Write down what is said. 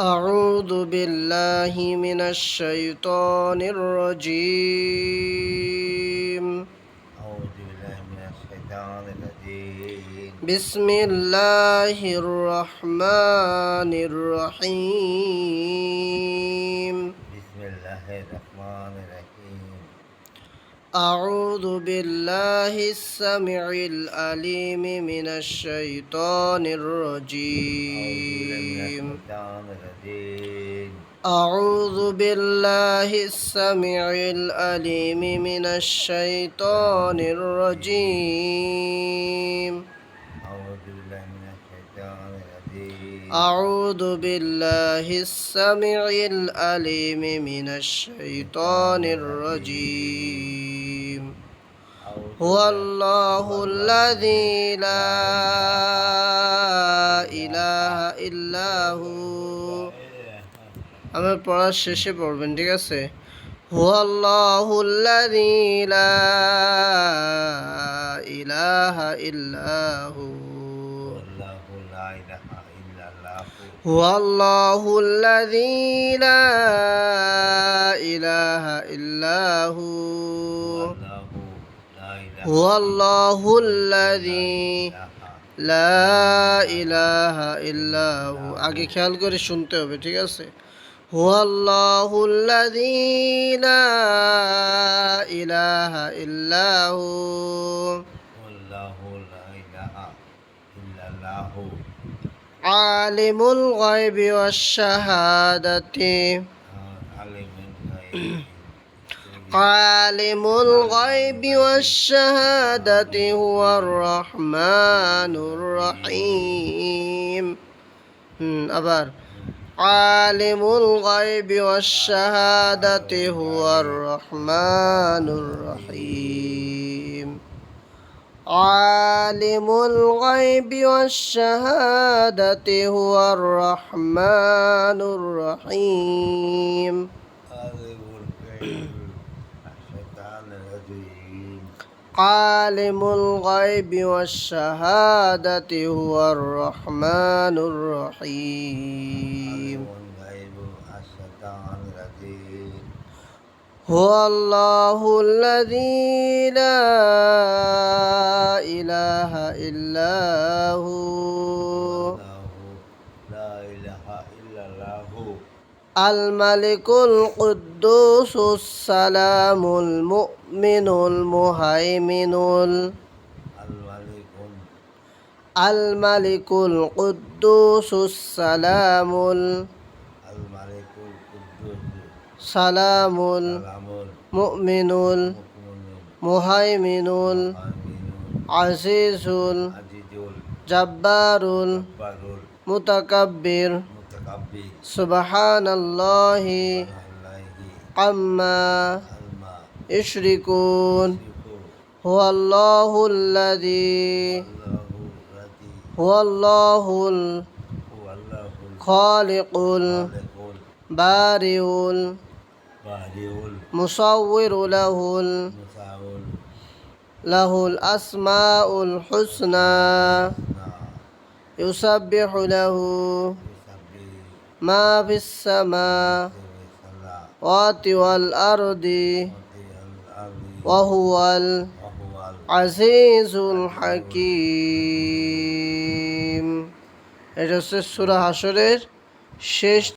أعوذ بالله من الشيطان الرجيم. أعوذ بالله من الشيطان الرجيم. بسم الله الرحمن الرحيم. بسم الله الرحمن الرحيم. أعوذ بالله السميع العليم من الشيطان من الشيطان الرجيم. أعوذ بالله السميع العليم من الشيطان الرجيم. أعوذ بالله من الشيطان الرجيم. أعوذ بالله السميع العليم من الشيطان الرجيم. هو الله الذي لا إله إلا هو আমার পড়ার শেষে পড়বেন ঠিক আছে هو الله الذي لا إله إلا هو والله لا إله إلا الله هو الله الذي لا إله إلا هو والله لا إله هو الله الذي إلا লা ইলাহা ইল্লাহু। আগে খেয়াল করে শুনতে হবে ঠিক আছে? হুয়াল্লাহুল্লাযী লা ইলাহা ইল্লাহু। আলিমুল গায়বি ওয়াশ শাহাদাতি। আলিমুল গায়বি। عالم الغيب والشهادة هو الرحمن الرحيم. أبر عالم الغيب والشهادة هو الرحمن الرحيم. عالم الغيب والشهادة هو الرحمن الرحيم. عالم الغيب والشهادة هو الرحمن الرحيم عالم الغيب الشيطان الرجيم هو الله الذي لا إله إلا هو الله لا إله إلا الله الملك القدوس السلام المؤمن المهيمن ال- الملك الملك القدوس السلام ال- الملك القدوس سلام سلام المؤمن المؤمن المهيمن المؤمن العزيز عزيز الجبار الجبار المتكبر المتكبر سبحان الله عما يشركون. هو الله الذي هو الله الخالق البارئ المصور له له الأسماء الحسنى. يسبح له ما في السماوات الصلاة والأرض الأرض وهو وهو العزيز الحكيم এটা হচ্ছে সুরা হাসরের শেষ